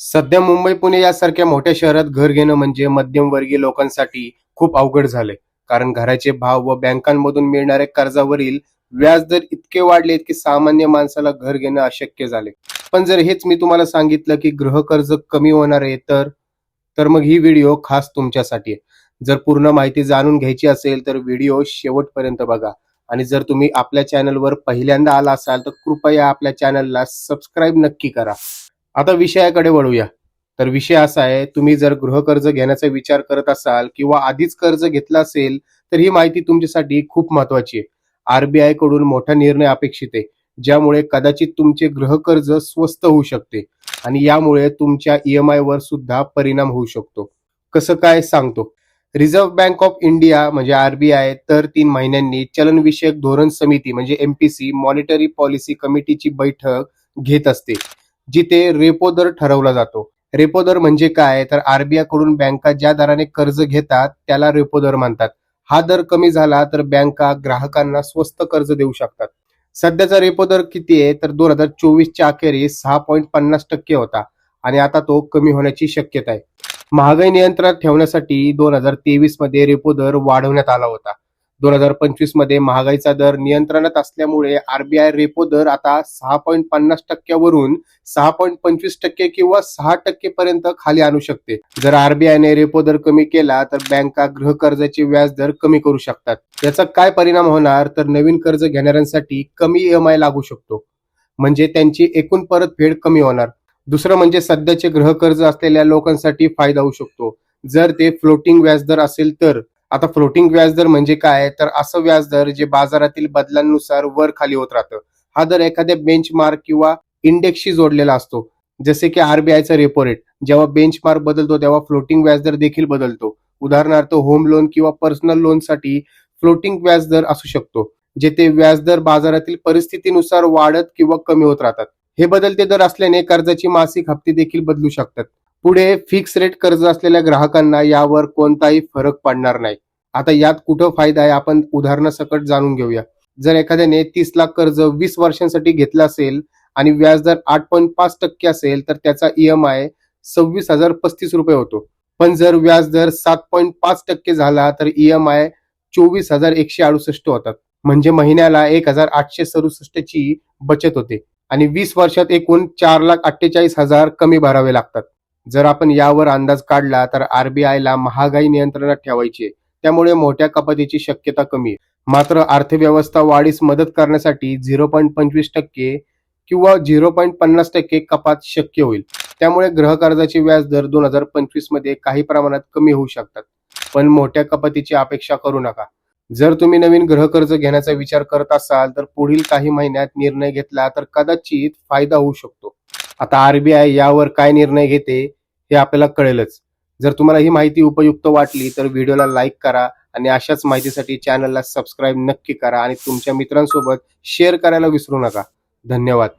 सध्या मुंबई पुणे यासारख्या मोठ्या शहरात घर घेणं म्हणजे मध्यमवर्गीय लोकांसाठी खूप अवघड झाले कारण घराचे भाव व बँकांमधून मिळणाऱ्या कर्जावरील व्याजदर इतके वाढलेत की सामान्य माणसाला घर घेणं अशक्य झाले पण जर हेच मी तुम्हाला सांगितलं की गृहकर्ज कमी होणार आहे तर तर मग ही व्हिडिओ खास तुमच्यासाठी आहे. जर पूर्ण माहिती जाणून घ्यायची असेल तर व्हिडिओ शेवटपर्यंत बघा. आणि जर तुम्ही आपल्या चॅनलवर पहिल्यांदा आला असाल तर कृपया आपल्या चॅनलला सबस्क्राईब नक्की करा. आता विषयाकडे वळूया. तर विषय असा आहे तुम्ही जर गृहकर्ज घेण्याचा विचार करत असाल किंवा आधीच कर्ज घेतलं असेल तर ही माहिती तुमच्यासाठी खूप महत्वाची आहे. आरबीआयकडून मोठा निर्णय अपेक्षित आहे ज्यामुळे कदाचित तुमचे गृहकर्ज स्वस्त होऊ शकते आणि यामुळे तुमच्या ईएमआय वर सुद्धा परिणाम होऊ शकतो. कसं काय सांगतो? रिझर्व्ह बँक ऑफ इंडिया म्हणजे आरबीआय तर तीन महिन्यांनी चलनविषयक धोरण समिती म्हणजे एमपीसी मॉनिटरी पॉलिसी कमिटीची बैठक घेत असते. जिथे रेपो दर ठरवला जातो. रेपो दर म्हणजे काय? तर आरबीआयकडून बँका ज्या दराने कर्ज घेतात त्याला रेपो दर म्हणतात हा दर कमी झाला तर बँका ग्राहकांना स्वस्त कर्ज देऊ शकतात. सध्याचा रेपो दर किती आहे? तर दोन हजार चोवीसच्या अखेरीस सहा पॉईंट पन्नास टक्के होता आणि आता तो कमी होण्याची शक्यता आहे. महागाई नियंत्रणात ठेवण्यासाठी दोन हजार तेवीसमध्ये रेपो दर वाढवण्यात आला होता. दोन हजार पंचवीसमध्ये महागाईचा दर नियंत्रणात असल्यामुळे आरबीआय रेपो दर आता सहा पॉईंट पन्नास टक्क्यावरून सहा पॉईंट पंचवीस टक्के किंवा सहा टक्के पर्यंत खाली आणू शकते. जर आरबीआयने रेपो दर कमी केला तर बँका गृहकर्जाचे व्याज दर कमी करू शकतात. याचा काय परिणाम होणार? तर नवीन कर्ज घेणाऱ्यांसाठी कमी ईएमआय लागू शकतो. म्हणजे त्यांची एकूण परतफेड कमी होणार. दुसरं म्हणजे सध्याचे गृहकर्ज असलेल्या लोकांसाठी फायदा होऊ शकतो. जर ते फ्लोटिंग व्याजदर असेल तर आता फ्लोटिंग व्याजदर म्हणजे काय? तर असं व्याजदर जे बाजारातील बदलांनुसार वर खाली होत राहतं. हा दर एखाद्या बेंचमार्क किंवा इंडेक्सशी जोडलेला असतो. जसे की आरबीआयचा रेपो रेट जेव्हा बेंचमार्क बदलतो तेव्हा फ्लोटिंग व्याजदर देखील बदलतो. उदाहरणार्थ होम लोन किंवा पर्सनल लोनसाठी फ्लोटिंग व्याजदर असू शकतो जेथे व्याजदर बाजारातील परिस्थितीनुसार वाढत किंवा कमी होत राहतात. हे बदलते दर असल्याने कर्जाची मासिक हप्ते देखील बदलू शकतात. पुढे फिक्स रेट कर्ज असलेल्या ग्राहकांना यावर कोणताही फरक पडणार नाही. आता यात कुठं फायदा आहे आपण उदाहरणासकट जाणून घेऊया. जर एखाद्याने तीस लाख कर्ज वीस वर्षांसाठी घेतलं असेल आणि व्याजदर आठ पॉईंट पाच टक्के असेल तर त्याचा ईएमआय सव्वीस हजार पस्तीस रुपये होतो. पण जर व्याजदर सात पॉईंट पाच टक्के झाला तर ईएमआय चोवीस हजार एकशे अडुसष्ट होतात. म्हणजे महिन्याला एक हजार आठशे सदुसष्ट ची बचत होते. आणि वीस वर्षात एकूण चार लाख अठ्ठेचाळीस हजार कमी भरावे लागतात. जर आपण यावर अंदाज काढला तर आरबीआयला महागाई नियंत्रणात ठेवायची त्यामुळे मोठ्या कपातीची शक्यता कमी मात्र अर्थव्यवस्था वाढीस मदत करण्यासाठी झिरो पॉईंट पंचवीस टक्के किंवा झिरो पॉईंट पन्नास टक्के कपात शक्य होईल. त्यामुळे गृहकर्जाचे व्याज दर दोन हजार पंचवीसमध्ये काही प्रमाणात कमी होऊ शकतात. पण मोठ्या कपातीची अपेक्षा करू नका. जर तुम्ही नवीन गृहकर्ज घेण्याचा विचार करत असाल तर पुढील काही महिन्यात निर्णय घेतला तर कदाचित फायदा होऊ शकतो. आता आरबीआय यावर काय निर्णय घेते हे आपल्याला कळेलच. जर तुम्हाला ही माहिती उपयुक्त वाटली तर व्हिडिओला लाईक करा आणि अशाच माहितीसाठी चॅनलला सबस्क्राईब नक्की करा आणि तुमच्या मित्रांसोबत शेअर करायला विसरू नका. धन्यवाद.